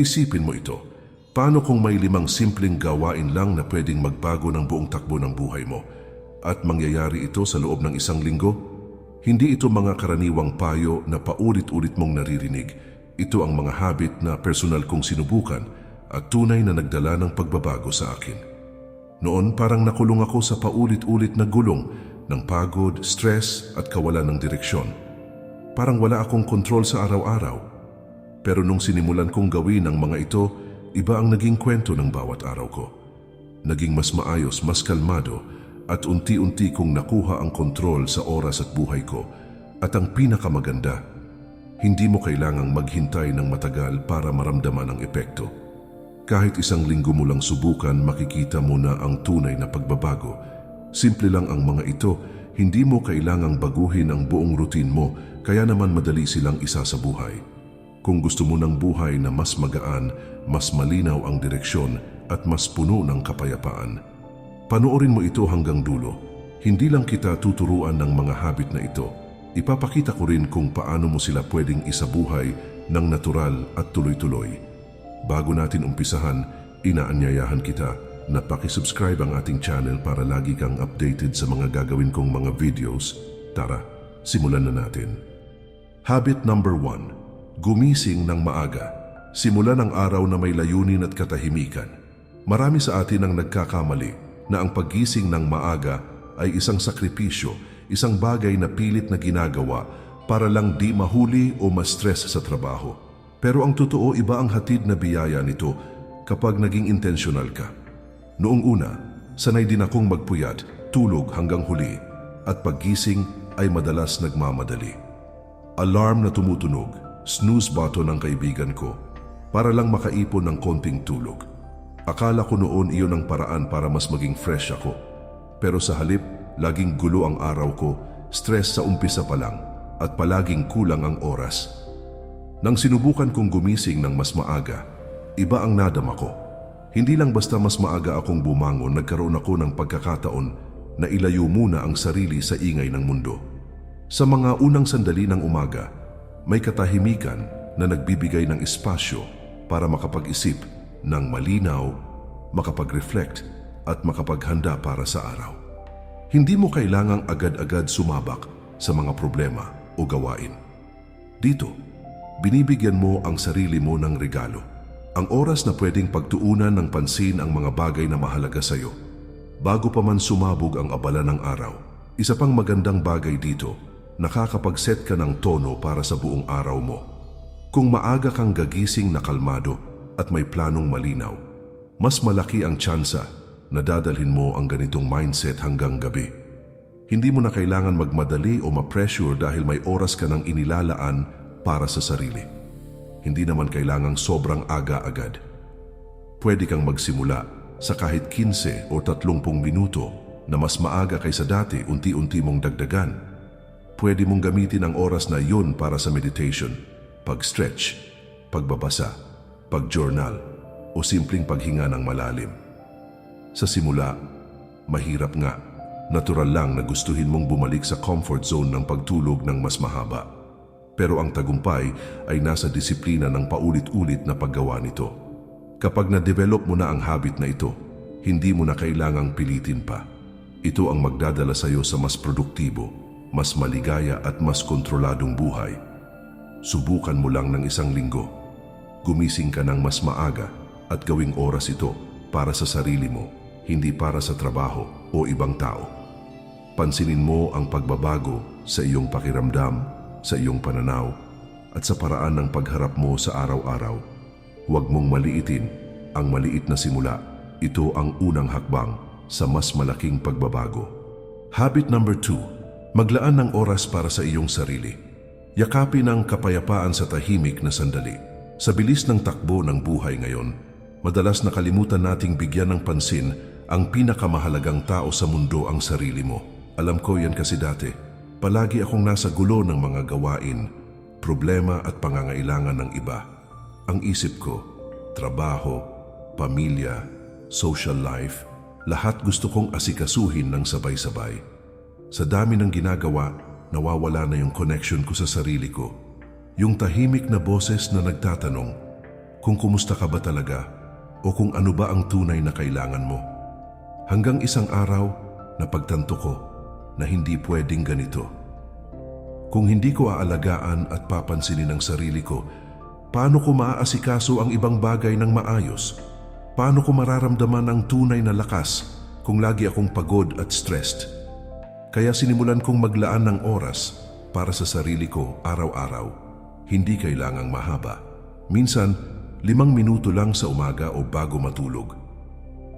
Isipin mo ito. Paano kung may limang simpleng gawain lang na pwedeng magbago ng buong takbo ng buhay mo? At mangyayari ito sa loob ng isang linggo? Hindi ito mga karaniwang payo na paulit-ulit mong naririnig. Ito ang mga habit na personal kong sinubukan at tunay na nagdala ng pagbabago sa akin. Noon parang nakulong ako sa paulit-ulit na gulong ng pagod, stress at kawalan ng direksyon. Parang wala akong kontrol sa araw-araw. Pero nung sinimulan kong gawin ang mga ito, iba ang naging kwento ng bawat araw ko. Naging mas maayos, mas kalmado, at unti-unti kong nakuha ang kontrol sa oras at buhay ko. At ang pinakamaganda, hindi mo kailangang maghintay ng matagal para maramdaman ang epekto. Kahit isang linggo mo lang subukan, makikita mo na ang tunay na pagbabago. Simple lang ang mga ito, hindi mo kailangang baguhin ang buong routine mo, kaya naman madali silang isa sa buhay. Kung gusto mo ng buhay na mas magaan, mas malinaw ang direksyon at mas puno ng kapayapaan, panoorin mo ito hanggang dulo. Hindi lang kita tuturuan ng mga habit na ito, ipapakita ko rin kung paano mo sila pwedeng isabuhay ng natural at tuloy-tuloy. Bago natin umpisahan, inaanyayahan kita na pakisubscribe ang ating channel para lagi kang updated sa mga gagawin kong mga videos. Tara, simulan na natin. Habit number 1. Gumising ng maaga. Simulan ang araw na may layunin at katahimikan. Marami sa atin ang nagkakamali na ang paggising ng maaga ay isang sakripisyo, isang bagay na pilit na ginagawa para lang di mahuli o ma-stress sa trabaho. Pero ang totoo iba ang hatid na biyaya nito kapag naging intentional ka. Noong una, sanay din akong magpuyat, tulog hanggang huli, at paggising ay madalas nagmamadali. Alarm na tumutunog, snooze button ng kaibigan ko, para lang makaipon ng konting tulog. Akala ko noon iyon ang paraan para mas maging fresh ako. Pero sa halip, laging gulo ang araw ko, stress sa umpisa pa lang, at palaging kulang ang oras. Nang sinubukan kong gumising ng mas maaga, iba ang nadama ko. Hindi lang basta mas maaga akong bumangon, nagkaroon ako ng pagkakataon na ilayo muna ang sarili sa ingay ng mundo. Sa mga unang sandali ng umaga, may katahimikan na nagbibigay ng espasyo para makapag-isip ng malinaw, makapag-reflect at makapaghanda para sa araw. Hindi mo kailangang agad-agad sumabak sa mga problema o gawain. Dito, binibigyan mo ang sarili mo ng regalo. Ang oras na pwedeng pagtuunan ng pansin ang mga bagay na mahalaga sa iyo. Bago pa man sumabog ang abala ng araw, isa pang magandang bagay dito, nakakapag-set ka ng tono para sa buong araw mo. Kung maaga kang gagising na kalmado at may planong malinaw, mas malaki ang tsansa na dadalhin mo ang ganitong mindset hanggang gabi. Hindi mo na kailangan magmadali o ma-pressure dahil may oras ka nang inilalaan para sa sarili. Hindi naman kailangang sobrang aga agad. Pwede kang magsimula sa kahit 15 o 30 minuto na mas maaga kaysa dati unti-unti mong dagdagan. Pwede mong gamitin ang oras na yun para sa meditation, pag-stretch, pagbabasa, pag-journal, o simpleng paghinga ng malalim. Sa simula, mahirap nga. Natural lang na gustuhin mong bumalik sa comfort zone ng pagtulog ng mas mahaba. Pero ang tagumpay ay nasa disiplina ng paulit-ulit na paggawa nito. Kapag na-develop mo na ang habit na ito, hindi mo na kailangang pilitin pa. Ito ang magdadala sa iyo sa mas produktibo, mas maligaya at mas kontroladong buhay. Subukan mo lang ng isang linggo. Gumising ka ng mas maaga at gawing oras ito para sa sarili mo, hindi para sa trabaho o ibang tao. Pansinin mo ang pagbabago sa iyong pakiramdam, sa iyong pananaw, at sa paraan ng pagharap mo sa araw-araw. Huwag mong maliitin ang maliit na simula. Ito ang unang hakbang sa mas malaking pagbabago. Habit number two, maglaan ng oras para sa iyong sarili. Yakapin ang kapayapaan sa tahimik na sandali. Sa bilis ng takbo ng buhay ngayon, madalas nakalimutan nating bigyan ng pansin ang pinakamahalagang tao sa mundo ang sarili mo. Alam ko yan kasi dati. Palagi akong nasa gulo ng mga gawain, problema at pangangailangan ng iba. Ang isip ko, trabaho, pamilya, social life, lahat gusto kong asikasuhin ng sabay-sabay. Sa dami ng ginagawa, nawawala na yung connection ko sa sarili ko. Yung tahimik na boses na nagtatanong, kung kumusta ka ba talaga o kung ano ba ang tunay na kailangan mo. Hanggang isang araw, napagtanto ko na hindi pwedeng ganito. Kung hindi ko aalagaan at papansinin ang sarili ko, paano ko maaasikaso ang ibang bagay ng maayos? Paano ko mararamdaman ang tunay na lakas kung lagi akong pagod at stressed? Kaya sinimulan kong maglaan ng oras para sa sarili ko araw-araw. Hindi kailangang mahaba. Minsan, limang minuto lang sa umaga o bago matulog.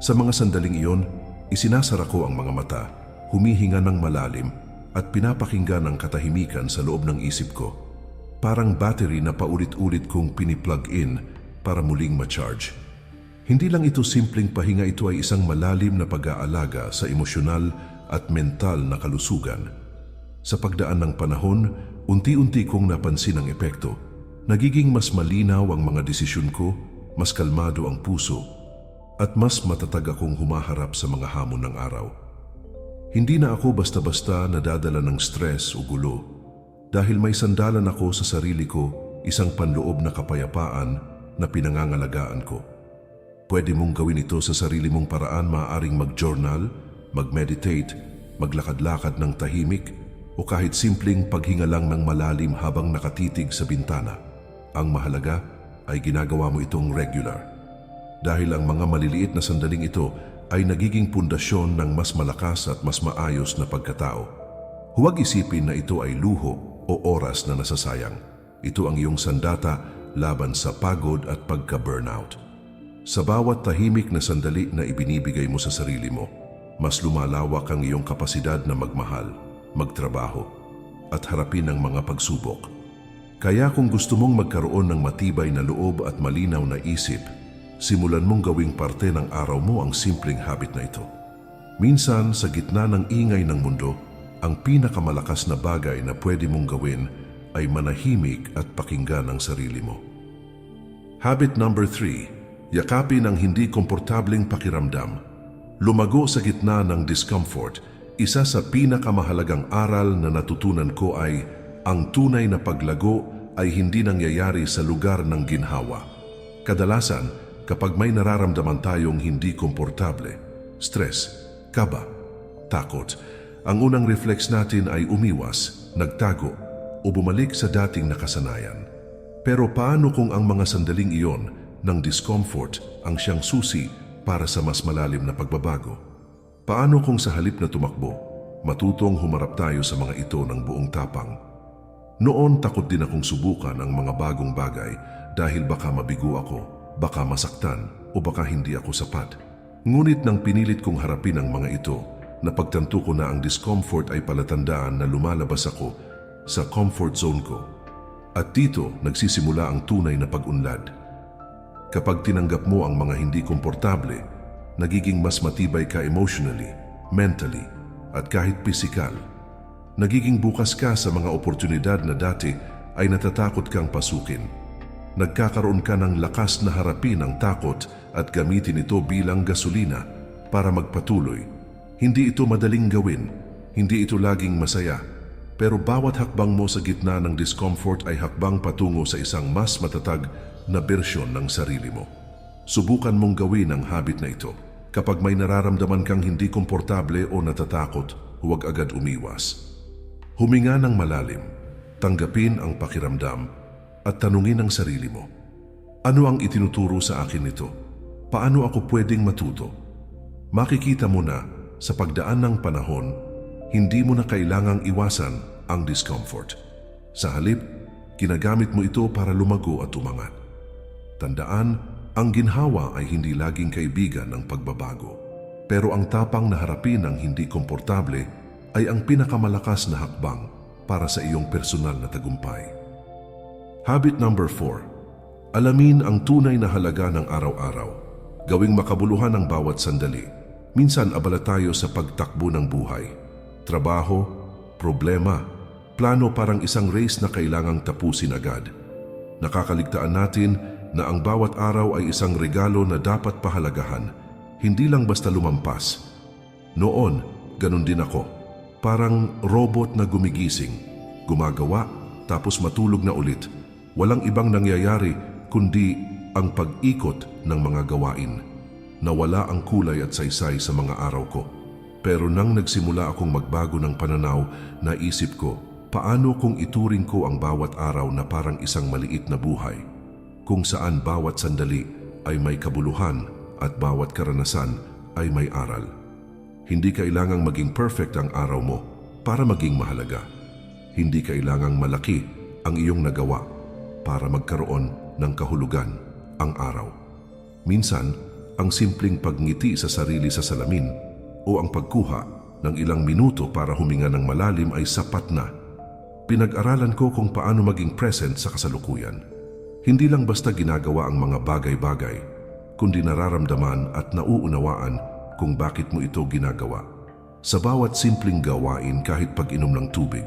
Sa mga sandaling iyon, isinasara ko ang mga mata, humihinga ng malalim at pinapakinggan ang katahimikan sa loob ng isip ko. Parang battery na paulit-ulit kong piniplug in para muling ma-charge. Hindi lang ito simpleng pahinga, ito ay isang malalim na pag-aalaga sa emosyonal at mental na kalusugan. Sa pagdaan ng panahon, unti-unti kong napansin ang epekto. Nagiging mas malinaw ang mga desisyon ko, mas kalmado ang puso, at mas matatag akong humaharap sa mga hamon ng araw. Hindi na ako basta-basta nadadala ng stress o gulo dahil may sandalan ako sa sarili ko isang panloob na kapayapaan na pinangangalagaan ko. Pwede mong gawin ito sa sarili mong paraan maaaring mag-journal, mag-meditate, maglakad-lakad ng tahimik o kahit simpleng paghinga lang ng malalim habang nakatitig sa bintana. Ang mahalaga ay ginagawa mo itong regular. Dahil ang mga maliliit na sandaling ito ay nagiging pundasyon ng mas malakas at mas maayos na pagkatao. Huwag isipin na ito ay luho o oras na nasasayang. Ito ang iyong sandata laban sa pagod at pagka-burnout. Sa bawat tahimik na sandali na ibinibigay mo sa sarili mo, mas lumalawak ang iyong kapasidad na magmahal, magtrabaho, at harapin ang mga pagsubok. Kaya kung gusto mong magkaroon ng matibay na loob at malinaw na isip, simulan mong gawing parte ng araw mo ang simpleng habit na ito. Minsan, sa gitna ng ingay ng mundo, ang pinakamalakas na bagay na pwede mong gawin ay manahimik at pakinggan ang sarili mo. Habit number 3, yakapin ang hindi komportabling pakiramdam. Lumago sa gitna ng discomfort, isa sa pinakamahalagang aral na natutunan ko ay ang tunay na paglago ay hindi nangyayari sa lugar ng ginhawa. Kadalasan, kapag may nararamdaman tayong hindi komportable, stress, kaba, takot, ang unang reflex natin ay umiwas, nagtago, o bumalik sa dating nakasanayan. Pero paano kung ang mga sandaling iyon ng discomfort ang siyang susi para sa mas malalim na pagbabago? Paano kung sa halip na tumakbo, matutong humarap tayo sa mga ito ng buong tapang? Noon takot din akong subukan ang mga bagong bagay dahil baka mabigo ako, baka masaktan o baka hindi ako sapat. Ngunit nang pinilit kong harapin ang mga ito, napagtanto ko na ang discomfort ay palatandaan na lumalabas ako sa comfort zone ko. At dito nagsisimula ang tunay na pag-unlad. Kapag tinanggap mo ang mga hindi komportable, nagiging mas matibay ka emotionally, mentally, at kahit pisikal. Nagiging bukas ka sa mga oportunidad na dati ay natatakot kang pasukin. Nagkakaroon ka ng lakas na harapin ang takot at gamitin ito bilang gasolina para magpatuloy. Hindi ito madaling gawin, hindi ito laging masaya, pero bawat hakbang mo sa gitna ng discomfort ay hakbang patungo sa isang mas matatag na bersyon ng sarili mo. Subukan mong gawin ang habit na ito. Kapag may nararamdaman kang hindi komportable o natatakot, huwag agad umiwas. Huminga ng malalim, tanggapin ang pakiramdam at tanungin ang sarili mo. Ano ang itinuturo sa akin nito? Paano ako pwedeng matuto? Makikita mo na sa pagdaan ng panahon, hindi mo na kailangang iwasan ang discomfort. Sa halip, ginagamit mo ito para lumago at umangat. Tandaan, ang ginhawa ay hindi laging kaibigan ng pagbabago. Pero ang tapang na harapin ng hindi komportable ay ang pinakamalakas na hakbang para sa iyong personal na tagumpay. Habit number 4. Alamin ang tunay na halaga ng araw-araw. Gawing makabuluhan ang bawat sandali. Minsan abala tayo sa pagtakbo ng buhay. Trabaho, problema, plano parang isang race na kailangang tapusin agad. Nakakaligtaan natin na ang bawat araw ay isang regalo na dapat pahalagahan, hindi lang basta lumampas. Noon, ganun din ako. Parang robot na gumigising, gumagawa, tapos matulog na ulit. Walang ibang nangyayari kundi ang pag-ikot ng mga gawain. Nawala ang kulay at saysay sa mga araw ko. Pero nang nagsimula akong magbago ng pananaw, naisip ko, paano kung ituring ko ang bawat araw na parang isang maliit na buhay? Kung saan bawat sandali ay may kabuluhan at bawat karanasan ay may aral. Hindi kailangang maging perfect ang araw mo para maging mahalaga. Hindi kailangang malaki ang iyong nagawa para magkaroon ng kahulugan ang araw. Minsan, ang simpleng pagngiti sa sarili sa salamin o ang pagkuha ng ilang minuto para huminga ng malalim ay sapat na. Pinag-aralan ko kung paano maging present sa kasalukuyan. Hindi lang basta ginagawa ang mga bagay-bagay, kundi nararamdaman at nauunawaan kung bakit mo ito ginagawa. Sa bawat simpleng gawain kahit pag-inom ng tubig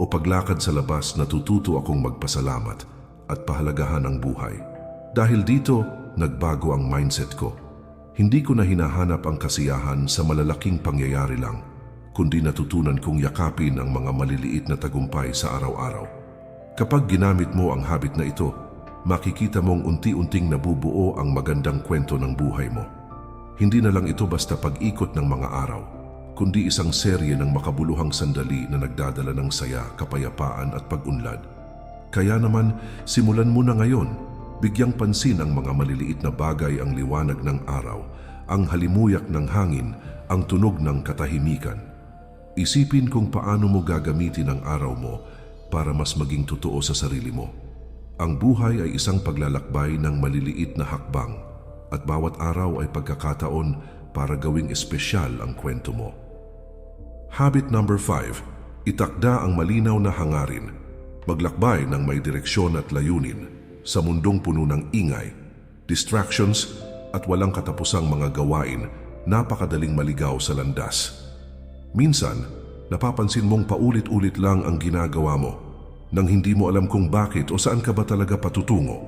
o paglakad sa labas natututo akong magpasalamat at pahalagahan ang buhay. Dahil dito, nagbago ang mindset ko. Hindi ko na hinahanap ang kasiyahan sa malalaking pangyayari lang, kundi natutunan kong yakapin ang mga maliliit na tagumpay sa araw-araw. Kapag ginamit mo ang habit na ito, makikita mong unti-unting nabubuo ang magandang kwento ng buhay mo. Hindi na lang ito basta pag-ikot ng mga araw, kundi isang serye ng makabuluhang sandali na nagdadala ng saya, kapayapaan at pag-unlad. Kaya naman, simulan mo na ngayon. Bigyang pansin ang mga maliliit na bagay ang liwanag ng araw, ang halimuyak ng hangin, ang tunog ng katahimikan. Isipin kung paano mo gagamitin ang araw mo para mas maging totoo sa sarili mo. Ang buhay ay isang paglalakbay ng maliliit na hakbang at bawat araw ay pagkakataon para gawing espesyal ang kwento mo. Habit number 5. Itakda ang malinaw na hangarin. Maglakbay ng may direksyon at layunin sa mundong puno ng ingay, distractions at walang katapusang mga gawain, napakadaling maligaw sa landas. Minsan, napapansin mong paulit-ulit lang ang ginagawa mo nang hindi mo alam kung bakit o saan ka ba talaga patutungo.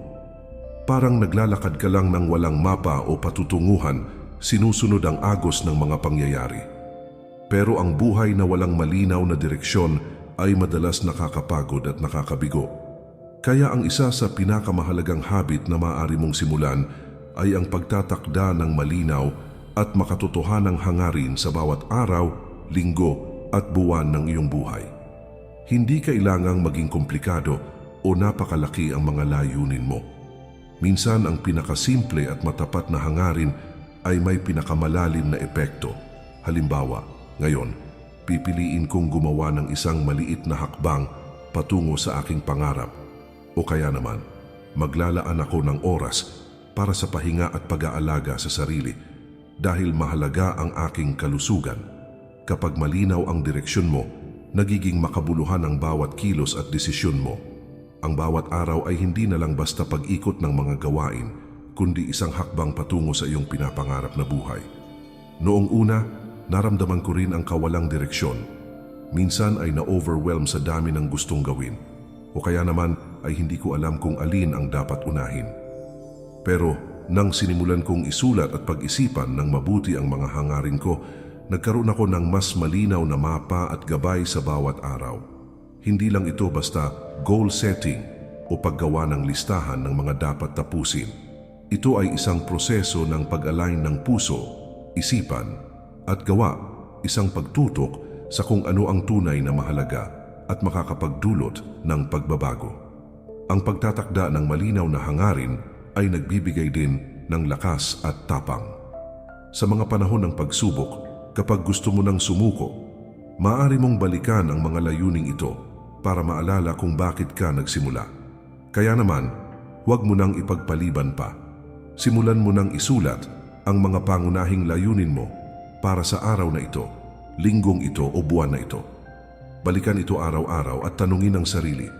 Parang naglalakad ka lang ng walang mapa o patutunguhan, sinusunod ang agos ng mga pangyayari. Pero ang buhay na walang malinaw na direksyon ay madalas nakakapagod at nakakabigo. Kaya ang isa sa pinakamahalagang habit na maaari mong simulan ay ang pagtatakda ng malinaw at makatotohanang hangarin sa bawat araw, linggo at buwan ng iyong buhay. Hindi kailangang maging komplikado o napakalaki ang mga layunin mo. Minsan ang pinakasimple at matapat na hangarin ay may pinakamalalim na epekto. Halimbawa, ngayon, pipiliin kong gumawa ng isang maliit na hakbang patungo sa aking pangarap o kaya naman, maglalaan ako ng oras para sa pahinga at pag-aalaga sa sarili dahil mahalaga ang aking kalusugan. Kapag malinaw ang direksyon mo, nagiging makabuluhan ang bawat kilos at desisyon mo. Ang bawat araw ay hindi na lang basta pag-ikot ng mga gawain, kundi isang hakbang patungo sa iyong pinapangarap na buhay. Noong una, naramdaman ko rin ang kawalang direksyon. Minsan ay na-overwhelm sa dami ng gustong gawin. O kaya naman ay hindi ko alam kung alin ang dapat unahin. Pero nang sinimulan kong isulat at pag-isipan ng mabuti ang mga hangarin ko, nagkaroon ako ng mas malinaw na mapa at gabay sa bawat araw. Hindi lang ito basta goal setting o paggawa ng listahan ng mga dapat tapusin. Ito ay isang proseso ng pag-align ng puso, isipan, at gawa, isang pagtutok sa kung ano ang tunay na mahalaga at makakapagdulot ng pagbabago. Ang pagtatakda ng malinaw na hangarin ay nagbibigay din ng lakas at tapang. Sa mga panahon ng pagsubok, kapag gusto mo nang sumuko, maaari mong balikan ang mga layuning ito para maalala kung bakit ka nagsimula. Kaya naman, huwag mo nang ipagpaliban pa. Simulan mo nang isulat ang mga pangunahing layunin mo para sa araw na ito, linggong ito o buwan na ito. Balikan ito araw-araw at tanungin ang sarili,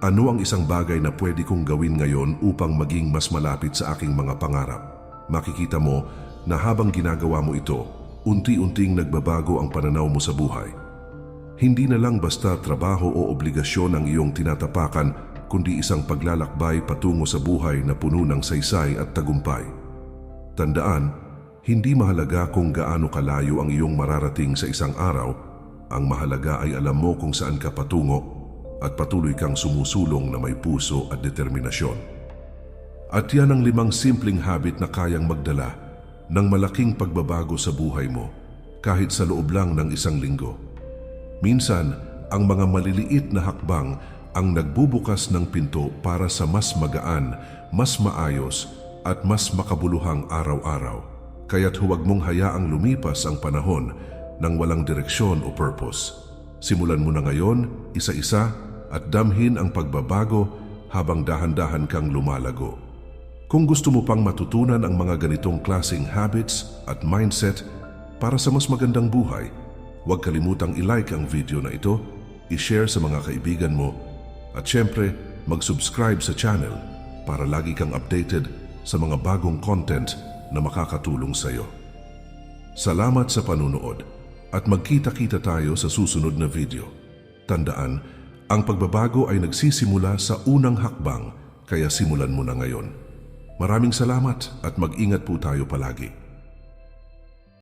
ano ang isang bagay na pwede kong gawin ngayon upang maging mas malapit sa aking mga pangarap? Makikita mo na habang ginagawa mo ito, unti-unting nagbabago ang pananaw mo sa buhay. Hindi na lang basta trabaho o obligasyon ang iyong tinatapakan, kundi isang paglalakbay patungo sa buhay na puno ng saysay at tagumpay. Tandaan, hindi mahalaga kung gaano kalayo ang iyong mararating sa isang araw, ang mahalaga ay alam mo kung saan ka patungo at patuloy kang sumusulong na may puso at determinasyon. At yan ang limang simpleng habit na kayang magdala ng malaking pagbabago sa buhay mo kahit sa loob lang ng isang linggo. Minsan, ang mga maliliit na hakbang ang nagbubukas ng pinto para sa mas magaan, mas maayos at mas makabuluhang araw-araw. Kaya't huwag mong hayaang lumipas ang panahon ng walang direksyon o purpose. Simulan mo na ngayon, isa-isa, at damhin ang pagbabago habang dahan-dahan kang lumalago. Kung gusto mo pang matutunan ang mga ganitong klasing habits at mindset para sa mas magandang buhay, huwag kalimutang i-like ang video na ito, i-share sa mga kaibigan mo, at syempre, mag-subscribe sa channel para lagi kang updated sa mga bagong content na makakatulong sa iyo. Salamat sa panunood at magkita-kita tayo sa susunod na video. Tandaan, ang pagbabago ay nagsisimula sa unang hakbang kaya simulan mo na ngayon. Maraming salamat at mag-ingat po tayo palagi.